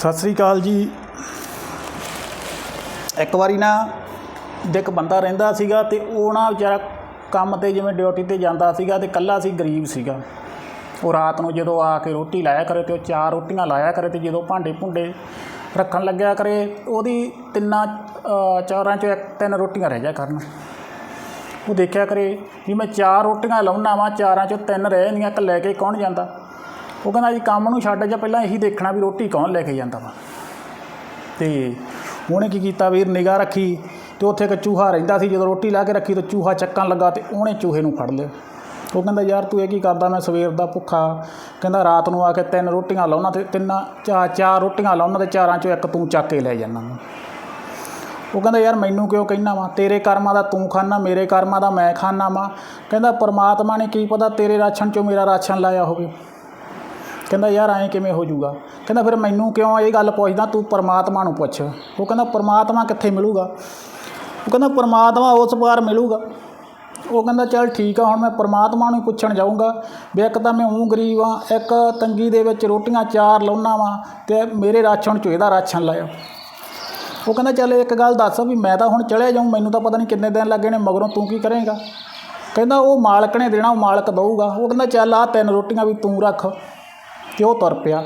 ਸਤਿ ਸ੍ਰੀ ਅਕਾਲ ਜੀ। ਇੱਕ ਵਾਰੀ ਨਾ ਇੱਕ ਬੰਦਾ ਰਹਿੰਦਾ ਸੀਗਾ ਤੇ ਉਹ ਨਾ ਵਿਚਾਰਾ ਕੰਮ ਤੇ ਜਿਵੇਂ ਡਿਊਟੀ ਤੇ ਜਾਂਦਾ ਸੀਗਾ ਤੇ ਇਕੱਲਾ ਸੀ, ਗਰੀਬ ਸੀਗਾ। ਉਹ ਰਾਤ ਨੂੰ ਜਦੋਂ ਆ ਕੇ ਰੋਟੀ ਲਾਇਆ ਕਰੇ ਤੇ ਉਹ ਚਾਰ ਰੋਟੀਆਂ ਲਾਇਆ ਕਰੇ ਤੇ ਜਦੋਂ ਭਾਂਡੇ ਭੁੰਡੇ ਰੱਖਣ ਲੱਗਿਆ ਕਰੇ, ਉਹਦੀ ਤਿੰਨਾਂ ਚਾਰਾਂ ਚੋਂ ਇੱਕ ਤਿੰਨ ਰੋਟੀਆਂ ਰਹਿ ਜਾ ਕਰਨ। ਉਹ ਦੇਖਿਆ ਕਰੇ ਵੀ ਮੈਂ ਚਾਰ ਰੋਟੀਆਂ ਲਾਉਣਾ ਵਾਂ, ਚਾਰਾਂ ਚੋਂ ਤਿੰਨ ਰਹਿ ਜਾਂਦੀਆਂ ਇੱਕ ਲੈ ਕੇ ਕੌਣ ਜਾਂਦਾ? ਉਹ ਕਹਿੰਦਾ ਜੀ ਕੰਮ ਨੂੰ ਛੱਡ ਜਾ, ਪਹਿਲਾਂ ਇਹੀ ਦੇਖਣਾ ਵੀ ਰੋਟੀ ਕੌਣ ਲੈ ਕੇ ਜਾਂਦਾ ਵਾ। ਤੇ ਉਹਨੇ ਕੀ ਕੀਤਾ ਵੀਰ, ਨਿਗਾਹ ਰੱਖੀ ਤੇ ਉੱਥੇ ਇੱਕ ਚੂਹਾ ਰਹਿੰਦਾ ਸੀ, ਜਦੋਂ ਰੋਟੀ ਲਾ ਕੇ ਰੱਖੀ ਤਾਂ ਚੂਹਾ ਚੱਕਣ ਲੱਗਾ ਤੇ ਉਹਨੇ ਚੂਹੇ ਨੂੰ ਫੜ ਲਿਆ। ਉਹ ਕਹਿੰਦਾ, ਯਾਰ ਤੂੰ ਇਹ ਕੀ ਕਰਦਾ, ਮੈਂ ਸਵੇਰ ਦਾ ਭੁੱਖਾ ਕਹਿੰਦਾ, ਰਾਤ ਨੂੰ ਆ ਕੇ ਤਿੰਨ ਰੋਟੀਆਂ ਲਾਉਣਾ ਤੇ ਤਿੰਨਾਂ, ਚਾਰ ਚਾਰ ਰੋਟੀਆਂ ਲਾਉਣਾ ਤੇ ਚਾਰਾਂ ਚੋਂ ਇੱਕ ਤੂੰ ਚੱਕ ਕੇ ਲੈ ਜਾਣਾ ਉਹ ਕਹਿੰਦਾ, ਯਾਰ ਮੈਨੂੰ ਕਿਉਂ ਕਹਿਣਾ ਵਾ? ਤੇਰੇ ਕਰਮਾਂ ਦਾ ਤੂੰ ਖਾਣਾ ਮੇਰੇ ਕਰਮਾਂ ਦਾ ਮੈਂ ਖਾਣਾ ਵਾ। ਕਹਿੰਦਾ, ਪਰਮਾਤਮਾ ਨੇ ਕੀ ਪਤਾ ਤੇਰੇ ਰਾਸ਼ਨ ਚੋਂ ਮੇਰਾ ਰਾਸ਼ਨ ਲਾਇਆ ਹੋਵੇ। ਕਹਿੰਦਾ, ਯਾਰ ਐਂ ਕਿਵੇਂ ਹੋ ਜਾਊਗਾ? ਕਹਿੰਦਾ, ਫਿਰ ਮੈਨੂੰ ਕਿਉਂ ਇਹ ਗੱਲ ਪੁੱਛਦਾ? ਤੂੰ ਪਰਮਾਤਮਾ ਨੂੰ ਪੁੱਛ। ਉਹ ਕਹਿੰਦਾ, ਪਰਮਾਤਮਾ ਕਿੱਥੇ ਮਿਲੂਗਾ? ਉਹ ਕਹਿੰਦਾ, ਪਰਮਾਤਮਾ ਉਸ ਪਾਰ ਮਿਲੂਗਾ। ਉਹ ਕਹਿੰਦਾ, ਚੱਲ ਠੀਕ ਆ, ਹੁਣ ਮੈਂ ਪਰਮਾਤਮਾ ਨੂੰ ਹੀ ਪੁੱਛਣ ਜਾਊਂਗਾ। ਵੀ ਇੱਕ ਤਾਂ ਮੈਂ ਹੂੰ ਗਰੀਬ ਆ, ਇੱਕ ਤੰਗੀ ਦੇ ਵਿੱਚ ਰੋਟੀਆਂ ਚਾਰ ਲਾਉਣਾ ਵਾਂ ਤੇ ਮੇਰੇ ਰਾਸ਼ਨ ਚੋਂ ਇਹਦਾ ਰਾਸ਼ਨ ਲਾਇਆ ਉਹ ਕਹਿੰਦਾ, ਚੱਲ ਇੱਕ ਗੱਲ ਦੱਸ ਵੀ ਮੈਂ ਤਾਂ ਹੁਣ ਚਲਿਆ ਜਾਊਂ, ਮੈਨੂੰ ਤਾਂ ਪਤਾ ਨਹੀਂ ਕਿੰਨੇ ਦਿਨ ਲੱਗੇ ਨੇ, ਮਗਰੋਂ ਤੂੰ ਕੀ ਕਰੇਂਗਾ? ਕਹਿੰਦਾ, ਉਹ ਮਾਲਕ ਨੇ ਦੇਣਾ, ਉਹ ਮਾਲਕ ਦਊਗਾ। ਉਹ ਕਹਿੰਦਾ, ਚੱਲ ਆ ਤਿੰਨ ਰੋਟੀਆਂ ਵੀ ਤੂੰ ਰੱਖ। ਤੇ ਉਹ ਤੁਰ ਪਿਆ।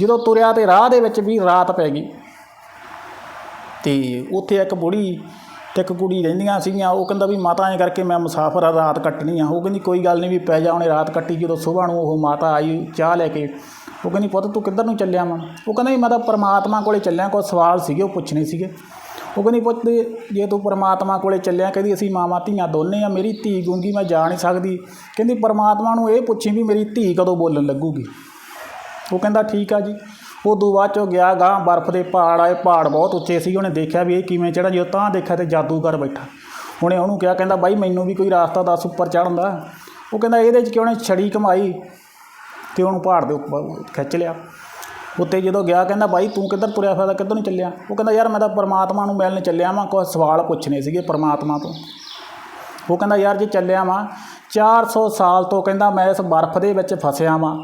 ਜਦੋਂ ਤੁਰਿਆ ਤੇ ਰਾਹ ਦੇ ਵਿੱਚ ਵੀ ਰਾਤ ਪੈ ਗਈ। ਤੇ ਉੱਥੇ ਇੱਕ ਬੁੜੀ ਤੇ ਇੱਕ ਕੁੜੀ ਰਹਿੰਦੀਆਂ ਸੀਗੀਆਂ। ਉਹ ਕਹਿੰਦਾ ਵੀ ਮਾਤਾ ਐਂ ਕਰਕੇ ਮੈਂ ਮੁਸਾਫਰ ਆ, ਰਾਤ ਕੱਟਣੀ ਆ। ਉਹ ਕਹਿੰਦੀ ਕੋਈ ਗੱਲ ਨਹੀਂ ਵੀ ਪੈ ਜਾ, ਉਹਨੇ ਰਾਤ ਕੱਟੀ। ਜਦੋਂ ਸਵੇਰ ਨੂੰ ਉਹ ਮਾਤਾ ਆਈ ਚਾਹ ਲੈ ਕੇ, ਉਹ ਕਹਿੰਦੀ, ਪੁੱਤ, ਤੂੰ ਕਿੱਧਰ ਨੂੰ ਚੱਲਿਆ ਵਾ? ਉਹ ਕਹਿੰਦਾ ਵੀ ਮੈਂ ਤਾਂ ਪਰਮਾਤਮਾ ਕੋਲੇ ਚੱਲਿਆ। ਕੋਈ ਸਵਾਲ ਸੀਗੇ, ਉਹ ਪੁੱਛਣੇ ਸੀਗੇ। ਉਹ ਕਹਿੰਦੀ, ਪੁੱਤ, ਜੇ ਤੂੰ ਪਰਮਾਤਮਾ ਕੋਲੇ ਚੱਲਿਆ, ਕਹਿੰਦੀ, ਅਸੀਂ ਮਾਵਾਂ ਧੀਆਂ ਦੋਨੇ ਆ। ਮੇਰੀ ਧੀ ਗੂੰਗੀ ਮੈਂ ਜਾ ਨਹੀਂ ਸਕਦੀ। ਕਹਿੰਦੀ, ਪਰਮਾਤਮਾ ਨੂੰ ਇਹ ਪੁੱਛੀ ਵੀ ਮੇਰੀ ਧੀ ਕਦੋਂ ਬੋਲਣ ਲੱਗੂਗੀ? ਉਹ ਕਹਿੰਦਾ ਠੀਕ ਆ ਜੀ। ਉਹ ਉਦੋਂ ਬਾਅਦ ਚੋਂ ਗਿਆ ਗਾਂ ਬਰਫ਼ ਦੇ ਪਹਾੜ ਆਏ, ਪਹਾੜ ਬਹੁਤ ਉੱਚੇ ਸੀ। ਉਹਨੇ ਦੇਖਿਆ ਵੀ ਇਹ ਕਿਵੇਂ ਚੜਾ ਜਦੋਂ ਤਾਂ ਦੇਖਿਆ ਤੇ ਜਾਦੂਗਰ ਬੈਠਾ। ਉਹਨੇ ਉਹਨੂੰ ਕਿਹਾ, ਕਹਿੰਦਾ ਬਾਈ ਮੈਨੂੰ ਵੀ ਕੋਈ ਰਾਸਤਾ ਦੱਸ ਉੱਪਰ ਚੜ੍ਹਨ ਦਾ ਉਹ ਕਹਿੰਦਾ ਇਹਦੇ 'ਚ ਕਿ ਉਹਨੇ ਛੜੀ ਕਮਾਈ ਤੇ ਉਹਨੂੰ ਪਹਾੜ ਦੇ ਉੱਪਰ ਖਿੱਚ ਲਿਆ। ਉੱਤੇ ਜਦੋਂ ਗਿਆ, ਕਹਿੰਦਾ ਬਾਈ ਤੂੰ ਕਿੱਧਰ ਤੁਰਿਆ ਫਿਰਦਾ, ਕਿੱਧਰ ਨੂੰ ਚੱਲਿਆ? ਉਹ ਕਹਿੰਦਾ ਯਾਰ ਮੈਂ ਤਾਂ ਪਰਮਾਤਮਾ ਨੂੰ ਮਿਲਣ ਚੱਲਿਆ ਵਾਂ, ਕੋਈ ਸਵਾਲ ਪੁੱਛਣੇ ਸੀਗੇ ਪਰਮਾਤਮਾ ਤੋਂ। ਉਹ ਕਹਿੰਦਾ ਯਾਰ ਜੇ ਚੱਲਿਆ ਵਾਂ 400 ਸਾਲ ਤੋਂ ਕਹਿੰਦਾ ਮੈਂ ਇਸ ਬਰਫ਼ ਦੇ ਵਿੱਚ ਫਸਿਆ ਵਾਂ।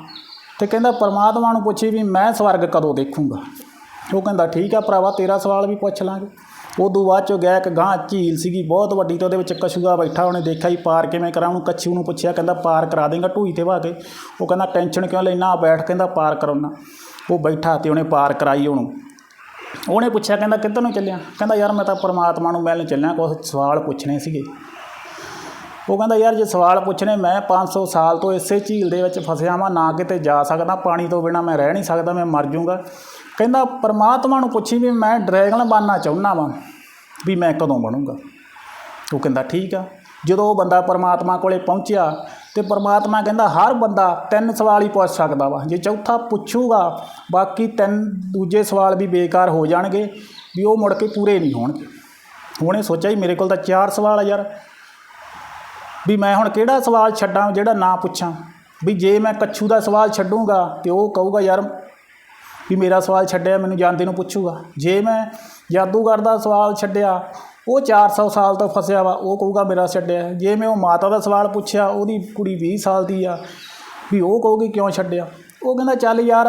ਤੇ ਕਹਿੰਦਾ ਪਰਮਾਤਮਾ ਨੂੰ ਪੁੱਛੀ ਵੀ ਮੈਂ ਸਵਰਗ ਕਦੋਂ ਦੇਖੂੰਗਾ? ਉਹ ਕਹਿੰਦਾ, ਠੀਕ ਆ ਭਰਾਵਾ, ਤੇਰਾ ਸਵਾਲ ਵੀ ਪੁੱਛ ਲਾਂਗੇ। ਉਦੋਂ ਬਾਅਦ ਚੋਂ ਗਿਆ ਇੱਕ ਗਾਂ ਝੀਲ ਸੀਗੀ, ਬਹੁਤ ਵੱਡੀ ਤੇ ਉਹਦੇ ਵਿੱਚ ਕਛੂਆ ਬੈਠਾ, ਉਹਨੇ ਦੇਖਿਆ ਹੀ ਪਾਰ ਕਿਵੇਂ ਕਰਾਂ, ਉਹਨੂੰ ਕੱਛੂ ਨੂੰ ਪੁੱਛਿਆ, ਕਹਿੰਦਾ, ਪਾਰ ਕਰਾ ਦੇਂਗਾ ਢੂਈ ਤੇ ਵਾ ਕੇ। ਉਹ ਕਹਿੰਦਾ, ਟੈਨਸ਼ਨ ਕਿਉਂ ਲੈਣਾ ਬੈਠ, ਕਹਿੰਦਾ, ਪਾਰ ਕਰਾਉਣਾ ਉਹ ਬੈਠਾ ਤੇ ਉਹਨੇ ਪਾਰ ਕਰਾਈ ਉਹਨੂੰ। ਉਹਨੇ ਪੁੱਛਿਆ, ਕਹਿੰਦਾ, ਕਿੱਧਰ ਨੂੰ ਚੱਲਿਆ? ਕਹਿੰਦਾ, ਯਾਰ ਮੈਂ ਤਾਂ ਪਰਮਾਤਮਾ ਨੂੰ ਮਿਲਣ ਚੱਲਿਆ ਕੁਝ ਸਵਾਲ ਪੁੱਛਣੇ ਸੀਗੇ। ਉਹ ਕਹਿੰਦਾ, ਯਾਰ, ਜੇ ਸਵਾਲ ਪੁੱਛਣੇ, ਮੈਂ 500 ਸਾਲ ਤੋਂ ਇਸੇ ਝੀਲ ਦੇ ਵਿੱਚ ਫਸਿਆ ਵਾਂ, ਨਾ ਕਿਤੇ ਜਾ ਸਕਦਾ, ਪਾਣੀ ਤੋਂ ਬਿਨਾ ਮੈਂ ਰਹਿ ਨਹੀਂ ਸਕਦਾ, ਮੈਂ ਮਰ ਜਾਊਂਗਾ। ਕਹਿੰਦਾ, ਪਰਮਾਤਮਾ ਨੂੰ ਪੁੱਛੀ ਵੀ ਮੈਂ ਡਰੈਗਨ ਬਣਨਾ ਚਾਹੁੰਦਾ ਵਾਂ, ਵੀ ਮੈਂ ਕਦੋਂ ਬਣੂੰਗਾ? ਉਹ ਕਹਿੰਦਾ, ਠੀਕ ਆ। ਜਦੋਂ ਉਹ ਬੰਦਾ ਪਰਮਾਤਮਾ ਕੋਲੇ ਪਹੁੰਚਿਆ ਤੇ ਪਰਮਾਤਮਾ ਕਹਿੰਦਾ, ਹਰ ਬੰਦਾ ਤਿੰਨ ਸਵਾਲ ਹੀ ਪੁੱਛ ਸਕਦਾ ਵਾ, ਜੇ ਚੌਥਾ ਪੁੱਛੂਗਾ, ਬਾਕੀ ਤਿੰਨ ਦੂਜੇ ਸਵਾਲ ਵੀ ਬੇਕਾਰ ਹੋ ਜਾਣਗੇ, ਵੀ ਉਹ ਮੁੜ ਕੇ ਪੂਰੇ ਨਹੀਂ ਹੋਣਗੇ। ਉਹਨੇ ਸੋਚਿਆ ਹੀ ਮੇਰੇ ਕੋਲ ਤਾਂ ਚਾਰ ਸਵਾਲ ਆ ਯਾਰ। ਵੀ ਮੈਂ ਹੁਣ ਕਿਹੜਾ ਸਵਾਲ ਛੱਡਾਂ, ਜਿਹੜਾ ਨਾ ਪੁੱਛਾਂ? ਵੀ ਜੇ ਮੈਂ ਕੱਛੂ ਦਾ ਸਵਾਲ ਛੱਡੂੰਗਾ ਤੇ ਉਹ ਕਹੂਗਾ, ਯਾਰ, ਵੀ ਮੇਰਾ ਸਵਾਲ ਛੱਡਿਆ, ਮੈਨੂੰ ਜਾਂਦੇ ਨੂੰ ਪੁੱਛੂਗਾ। ਜੇ ਮੈਂ ਜਾਦੂਗਰ ਦਾ ਸਵਾਲ ਛੱਡਿਆ, ਉਹ 400 ਸਾਲ ਤੋਂ ਫਸਿਆ ਵਾ, ਉਹ ਕਹੂਗਾ, ਮੇਰਾ ਛੱਡਿਆ। ਜੇ ਮੈਂ ਉਹ ਮਾਤਾ ਦਾ ਸਵਾਲ ਪੁੱਛਿਆ, ਉਹਦੀ ਕੁੜੀ 20 ਸਾਲ ਦੀ ਆ, ਵੀ ਉਹ ਕਹੂਗੀ, ਕਿਉਂ ਛੱਡਿਆ? ਉਹ ਕਹਿੰਦਾ, ਚੱਲ ਯਾਰ,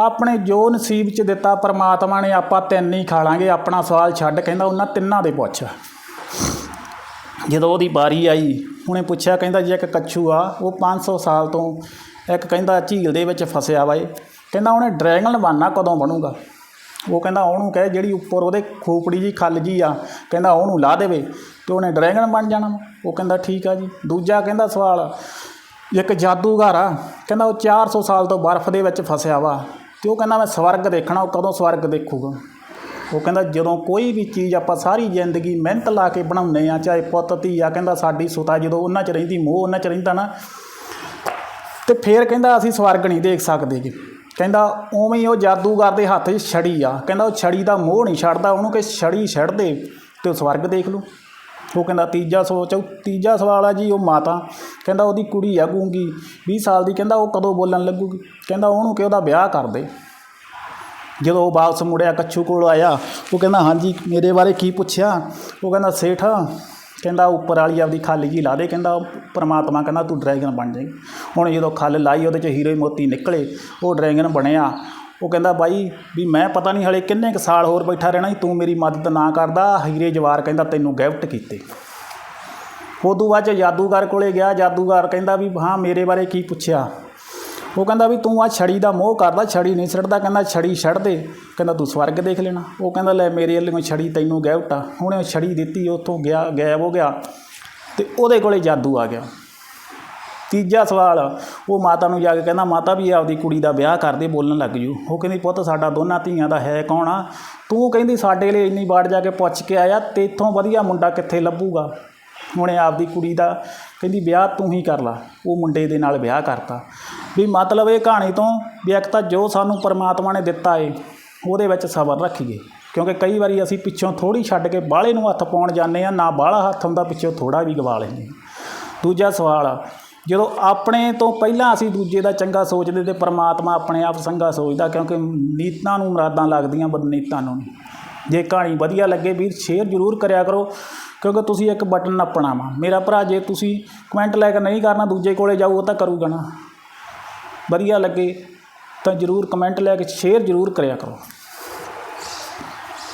ਆਪਣੇ ਜੋ ਨਸੀਬ 'ਚ ਦਿੱਤਾ ਪਰਮਾਤਮਾ ਨੇ, ਆਪਾਂ ਤਿੰਨ ਹੀ ਖਾ ਲਾਂਗੇ, ਆਪਣਾ ਸਵਾਲ ਛੱਡ, ਕਹਿੰਦਾ, ਉਹਨਾਂ ਤਿੰਨਾਂ ਦੇ ਪੁੱਛ। ਜਦੋਂ ਉਹਦੀ ਵਾਰੀ ਆਈ, ਉਹਨੇ ਪੁੱਛਿਆ, ਕਹਿੰਦਾ ਜੀ ਇੱਕ ਕੱਛੂ ਆ, ਉਹ 500 ਸਾਲ ਤੋਂ ਇੱਕ ਕਹਿੰਦਾ ਝੀਲ ਦੇ ਵਿੱਚ ਫਸਿਆ ਵਾ ਇਹ। ਕਹਿੰਦਾ ਉਹਨੇ ਡਰੈਗਨ ਬਣਨਾ ਕਦੋਂ ਬਣੂਗਾ? ਉਹ ਕਹਿੰਦਾ ਉਹਨੂੰ ਕਹੇ ਜਿਹੜੀ ਉੱਪਰ ਉਹਦੇ ਖੋਪੜੀ ਜੀ ਖੱਲ ਜੀ ਆ, ਕਹਿੰਦਾ ਉਹਨੂੰ ਲਾ ਦੇਵੇ ਤੇ ਉਹਨੇ ਡਰੈਗਨ ਬਣ ਜਾਣਾ ਉਹ ਕਹਿੰਦਾ ਠੀਕ ਆ ਜੀ। ਦੂਜਾ ਕਹਿੰਦਾ ਸਵਾਲ, ਇੱਕ ਜਾਦੂਗਰ ਆ, ਕਹਿੰਦਾ ਉਹ 400 ਸਾਲ ਤੋਂ ਬਰਫ਼ ਦੇ ਵਿੱਚ ਫਸਿਆ ਵਾ ਤੇ ਉਹ ਕਹਿੰਦਾ ਮੈਂ ਸਵਰਗ ਦੇਖਣਾ, ਉਹ ਕਦੋਂ ਸਵਰਗ ਦੇਖੂਗਾ? ਉਹ ਕਹਿੰਦਾ ਜਦੋਂ ਕੋਈ ਵੀ ਚੀਜ਼ ਆਪਾਂ ਸਾਰੀ ਜ਼ਿੰਦਗੀ ਮਿਹਨਤ ਲਾ ਕੇ ਬਣਾਉਂਦੇ ਆ ਚਾਹੇ ਪੁੱਤ, ਧੀ ਆ, ਕਹਿੰਦਾ ਸਾਡੀ ਸੁਤਾ ਜਦੋਂ ਉਹਨਾਂ 'ਚ ਰਹਿੰਦੀ ਮੋਹ ਉਹਨਾਂ 'ਚ ਰਹਿੰਦਾ ਨਾ, ਤੇ ਫੇਰ ਕਹਿੰਦਾ ਅਸੀਂ ਸਵਰਗ ਨਹੀਂ ਦੇਖ ਸਕਦੇ ਜੀ ਕਹਿੰਦਾ ਉਵੇਂ ਹੀ ਉਹ ਜਾਦੂਗਰ ਦੇ ਹੱਥ 'ਚ ਛੜੀ ਆ। ਕਹਿੰਦਾ ਉਹ ਛੜੀ ਦਾ ਮੋਹ ਨਹੀਂ ਛੱਡਦਾ, ਉਹਨੂੰ ਕਿ ਛੜੀ ਛੱਡ ਦੇ ਤੇ ਉਹ ਸਵਰਗ ਦੇਖ ਲੂ ਉਹ ਕਹਿੰਦਾ ਤੀਜਾ ਸੋਚ ਤੀਜਾ ਸਵਾਲ ਆ ਜੀ ਉਹ ਮਾਤਾ। ਕਹਿੰਦਾ ਉਹਦੀ ਕੁੜੀ ਆ ਗੂੰਗੀ 20 ਸਾਲ ਦੀ, ਕਹਿੰਦਾ ਉਹ ਕਦੋਂ ਬੋਲਣ ਲੱਗੂਗੀ? ਕਹਿੰਦਾ ਉਹਨੂੰ ਕਿ ਉਹਦਾ ਵਿਆਹ ਕਰ ਦੇ। ਜਦੋਂ ਉਹ ਵਾਪਸ ਮੁੜਿਆ, ਕੱਛੂ ਕੋਲ ਆਇਆ, ਉਹ ਕਹਿੰਦਾ, ਹਾਂਜੀ, ਮੇਰੇ ਬਾਰੇ ਕੀ ਪੁੱਛਿਆ? ਉਹ ਕਹਿੰਦਾ, ਸੇਠ, ਕਹਿੰਦਾ, ਉੱਪਰ ਵਾਲੀ ਆਪਦੀ ਖੱਲ ਜੀ ਲਾ ਦੇ, ਕਹਿੰਦਾ ਪਰਮਾਤਮਾ ਕਹਿੰਦਾ, ਤੂੰ ਡਰੈਗਨ ਬਣ ਜਾਏਂਗਾ ਹੁਣ ਜਦੋਂ ਖੱਲ ਲਾਈ, ਉਹਦੇ ਚ ਹੀਰੇ ਮੋਤੀ ਨਿਕਲੇ, ਉਹ ਡਰੈਗਨ ਬਣਿਆ। ਉਹ ਕਹਿੰਦਾ, ਬਾਈ, ਵੀ ਮੈਂ ਪਤਾ ਨਹੀਂ ਹਲੇ ਕਿੰਨੇ ਕੁ ਸਾਲ ਹੋਰ ਬੈਠਾ ਰਹਿਣਾ ਸੀ ਤੂੰ ਮੇਰੀ ਮਦਦ ਨਾ ਕਰਦਾ। ਹੀਰੇ ਜਵਾਰ ਕਹਿੰਦਾ, ਤੈਨੂੰ ਗਿਫਟ ਕੀਤੇ। ਉਦੋਂ ਬਾਅਦ ਚ ਜਾਦੂਗਰ ਕੋਲੇ ਗਿਆ, ਜਾਦੂਗਰ ਕਹਿੰਦਾ ਵੀ, ਹਾਂ, ਮੇਰੇ ਬਾਰੇ ਕੀ ਪੁੱਛਿਆ? ਉਹ ਕਹਿੰਦਾ ਵੀ ਤੂੰ ਆ ਛੜੀ ਦਾ ਮੋਹ ਕਰਦਾ, ਛੜੀ ਨਹੀਂ ਛੱਡਦਾ ਕਹਿੰਦਾ ਛੜੀ ਛੱਡ ਦੇ। ਕਹਿੰਦਾ ਤੂੰ ਸਵਰਗ ਦੇਖ ਲੈਣਾ। ਉਹ ਕਹਿੰਦਾ ਲੈ ਮੇਰੇ ਵੱਲੋਂ ਛੜੀ ਤੈਨੂੰ ਗਿਫਟ ਆ ਹੁਣੇ ਉਹ ਛੜੀ ਦਿੱਤੀ, ਉੱਥੋਂ ਗਿਆ, ਗਾਇਬ ਹੋ ਗਿਆ। ਤੇ ਉਹਦੇ ਕੋਲੇ ਜਾਦੂ ਆ ਗਿਆ। ਤੀਜਾ ਸਵਾਲ, ਉਹ ਮਾਤਾ ਨੂੰ ਜਾ ਕੇ ਕਹਿੰਦਾ, ਮਾਤਾ ਵੀ ਆਪਦੀ ਕੁੜੀ ਦਾ ਵਿਆਹ ਕਰਦੇ ਬੋਲਣ ਲੱਗ ਜੂ। ਉਹ ਕਹਿੰਦੀ, ਪੁੱਤ ਸਾਡਾ ਦੋਨਾਂ ਧੀਆਂ ਦਾ ਹੈ ਕੌਣ ਆ? ਤੂੰ ਕਹਿੰਦੀ, ਸਾਡੇ ਲਈ ਇੰਨੀ ਬਾੜ ਜਾ ਕੇ ਪੁੱਛ ਕੇ ਆਇਆ, ਤੇ ਇੱਥੋਂ ਵਧੀਆ ਮੁੰਡਾ ਕਿੱਥੇ ਲੱਭੂਗਾ? ਹੁਣੇ ਆਪਦੀ ਕੁੜੀ ਦਾ ਕਹਿੰਦੀ ਵਿਆਹ ਤੂੰ ਹੀ ਕਰ ਲਾ, ਉਹ ਮੁੰਡੇ ਦੇ ਨਾਲ ਵਿਆਹ ਕਰਤਾ। ਵੀ ਮਤਲਬ ਇਹ ਕਹਾਣੀ ਤੋਂ ਵੀ ਇੱਕ ਤਾਂ ਜੋ ਸਾਨੂੰ ਪਰਮਾਤਮਾ ਨੇ ਦਿੱਤਾ ਏ, ਉਹਦੇ ਵਿੱਚ ਸਬਰ ਰੱਖੀਏ। ਕਿਉਂਕਿ ਕਈ ਵਾਰੀ ਅਸੀਂ ਪਿੱਛੋਂ ਥੋੜੀ ਛੱਡ ਕੇ ਬਾਹਲੇ ਨੂੰ ਹੱਥ ਪਾਉਣ ਜਾਂਦੇ ਆ ਨਾ ਬਾਹਲਾ ਹੱਥ ਹੁੰਦਾ, ਪਿੱਛੋਂ ਥੋੜਾ ਵੀ ਗਵਾ ਲੈਂਦੇ ਹਾਂ। ਦੂਜਾ ਸਵਾਲ ਆ, ਜਦੋਂ ਆਪਣੇ ਤੋਂ ਪਹਿਲਾਂ ਅਸੀਂ ਦੂਜੇ ਦਾ ਚੰਗਾ ਸੋਚਦੇ ਤੇ ਪਰਮਾਤਮਾ ਆਪਣੇ ਆਪ ਸੰਗਾ ਸੋਚਦਾ, ਕਿਉਂਕਿ ਨੀਤਾਂ ਨੂੰ ਮੁਰਾਦਾਂ ਲੱਗਦੀਆਂ, ਬਦਨੀਤਾਂ ਨੂੰ। ਜੇ ਕਹਾਣੀ ਵਧੀਆ ਲੱਗੇ, ਵੀਰ, ਸ਼ੇਅਰ ਜ਼ਰੂਰ ਕਰਿਆ ਕਰੋ। ਕਿਉਂਕਿ ਤੁਸੀਂ ਇੱਕ ਬਟਨ ਨੱਪਣਾ ਵਾ। ਮੇਰਾ ਭਰਾ ਜੇ ਤੁਸੀਂ ਕਮੈਂਟ ਲੈ ਕੇ ਨਹੀਂ ਕਰਨਾ, ਦੂਜੇ ਕੋਲੇ ਜਾਊ, ਉਹ ਤਾਂ ਕਰੂਗਾ ਨਾ। ਵਧੀਆ ਲੱਗੇ ਤਾਂ ਜ਼ਰੂਰ ਕਮੈਂਟ ਲੈ ਕੇ ਸ਼ੇਅਰ ਜ਼ਰੂਰ ਕਰਿਆ ਕਰੋ।